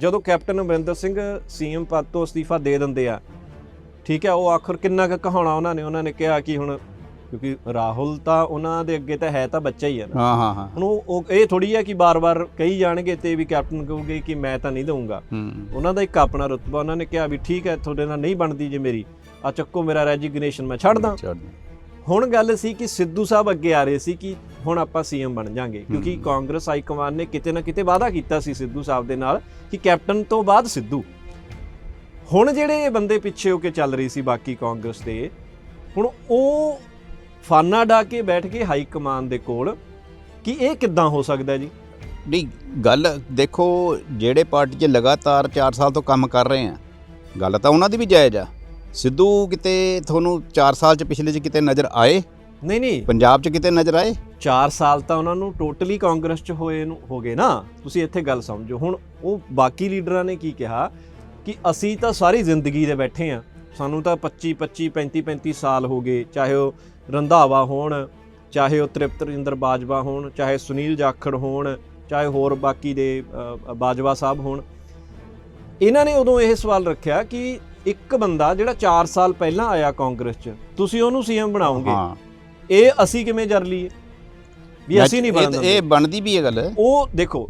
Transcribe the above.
ਜਦੋਂ captain Amarinder Singh CM ਪਦ ਤੋਂ ਅਸਤੀਫਾ ਦੇ ਦਿੰਦੇ ਆ ਠੀਕ ਹੈ ਉਹ ਆਖਰ ਕਿੰਨਾ ਕੁ ਕਹਾਉਣਾ ਉਹਨਾਂ ਨੇ ਉਹਨਾਂ ਨੇ ਕਿਹਾ ਕਿ ਹੁਣ ਕਿਉਂਕਿ ਰਾਹੁਲ ਤਾਂ ਉਹਨਾਂ ਦੇ ਅੱਗੇ ਤਾਂ ਹੈ ਤਾਂ ਬੱਚਾ ਹੀ ਹੈ ਨਾ। ਹਾਂ ਹਾਂ ਹਾਂ। ਹੁਣ ਉਹ ਉਹ ਇਹ ਥੋੜੀ ਹੈ ਕਿ ਬਾਰ-ਬਾਰ ਕਹੀ ਜਾਣਗੇ ਤੇ ਵੀ ਕੈਪਟਨ ਕਹੂਗੇ ਕਿ ਮੈਂ ਤਾਂ ਨਹੀਂ ਦਊਂਗਾ। ਹੂੰ। ਉਹਨਾਂ ਦਾ ਇੱਕ ਆਪਣਾ ਰੁਤਬਾ ਉਹਨਾਂ ਨੇ ਕਿਹਾ ਵੀ ਠੀਕ ਹੈ ਤੁਹਾਡੇ ਨਾਲ ਨਹੀਂ ਬਣਦੀ ਜੇ ਮੇਰੀ। ਆ ਚੱਕੋ ਮੇਰਾ ਰੈਜੀਗਨੇਸ਼ਨ ਮੈਂ ਛੱਡ ਦਾਂ। ਛੱਡ ਹੁਣ ਗੱਲ ਸੀ ਕਿ ਸਿੱਧੂ ਸਾਹਿਬ ਅੱਗੇ ਆ ਰਹੇ ਸੀ ਕਿ ਹੁਣ ਆਪਾਂ ਸੀਐਮ ਬਣ ਜਾਾਂਗੇ। ਕਿਉਂਕਿ। ਕਾਂਗਰਸ ਹਾਈ ਕਮਾਨ ਨੇ ਕਿਤੇ ਨਾ ਕਿਤੇ ਵਾਅਦਾ ਕੀਤਾ ਸੀ ਸਿੱਧੂ ਸਾਹਿਬ ਦੇ ਨਾਲ ਕਿ ਕੈਪਟਨ ਤੋਂ ਬਾਅਦ ਸਿੱਧੂ। ਹੁਣ ਜਿਹੜੇ ਬੰਦੇ ਪਿੱਛੇ ਹੋ ਕੇ ਚੱਲ ਰਹੀ ਸੀ ਬਾਕੀ ਕਾਂਗਰਸ ਦੇ ਹੁਣ ਉਹ ਫਾਨਾ ਡਾ ਕੇ ਬੈਠ ਕੇ ਹਾਈ ਕਮਾਨ ਦੇ ਕੋਲ ਕਿ ਇਹ ਕਿੱਦਾਂ ਹੋ ਸਕਦਾ ਜੀ? ਨਹੀਂ ਗੱਲ ਦੇਖੋ ਜਿਹੜੇ ਪਾਰਟੀ 'ਚ ਲਗਾਤਾਰ 4 ਸਾਲ ਤੋਂ ਕੰਮ ਕਰ ਰਹੇ ਆ ਗੱਲ ਤਾਂ ਉਹਨਾਂ ਦੀ ਵੀ ਜਾਇਜ਼ ਆ। ਸਿੱਧੂ ਕਿਤੇ ਤੁਹਾਨੂੰ 4 ਸਾਲ 'ਚ ਪਿਛਲੇ 'ਚ ਕਿਤੇ ਨਜ਼ਰ ਆਏ? ਨਹੀਂ ਨਹੀਂ। ਪੰਜਾਬ 'ਚ ਕਿਤੇ ਨਜ਼ਰ ਆਏ? 4 ਸਾਲ ਤਾਂ ਉਹਨਾਂ ਨੂੰ ਟੋਟਲੀ ਕਾਂਗਰਸ ਚ ਹੋਏ ਨੂੰ ਹੋ ਗਏ ਨਾ। ਤੁਸੀਂ ਇੱਥੇ ਗੱਲ ਸਮਝੋ। ਹੁਣ ਉਹ ਬਾਕੀ ਲੀਡਰਾਂ ਨੇ ਕੀ ਕਿਹਾ? ਕਿ ਅਸੀਂ ਤਾਂ ਸਾਰੀ ਜ਼ਿੰਦਗੀ ਦੇ ਬੈਠੇ ਆ। ਸਾਨੂੰ ਤਾਂ 25 25 35 35 ਸਾਲ ਹੋ ਗਏ। ਚਾਹੇ ਉਹ ਰੰਧਾਵਾ ਹੋਣ ਚਾਹੇ ਉਹ ਤ੍ਰਿਪਤ ਰਜਿੰਦਰ ਬਾਜਵਾ ਹੋਣ ਚਾਹੇ ਸੁਨੀਲ ਜਾਖੜ ਹੋਣ ਚਾਹੇ ਹੋਰ ਬਾਕੀ ਦੇ ਬਾਜਵਾ ਸਾਹਿਬ ਹੋਣ। ਇਹਨਾਂ ਨੇ ਉਦੋਂ ਇਹ ਸਵਾਲ ਰੱਖਿਆ ਕਿ ਇੱਕ ਬੰਦਾ ਜਿਹੜਾ 4 ਸਾਲ ਪਹਿਲਾਂ ਆਇਆ ਕਾਂਗਰਸ 'ਚ ਤੁਸੀਂ ਉਹਨੂੰ ਸੀਐਮ ਬਣਾਓਗੇ? ਇਹ ਅਸੀਂ ਕਿਵੇਂ ਜਰ ਲਈਏ? ਵੀ ਅਸੀਂ ਨਹੀਂ ਬਣਨ ਇਹ ਬਣਦੀ ਵੀ ਇਹ ਗੱਲ। ਉਹ ਦੇਖੋ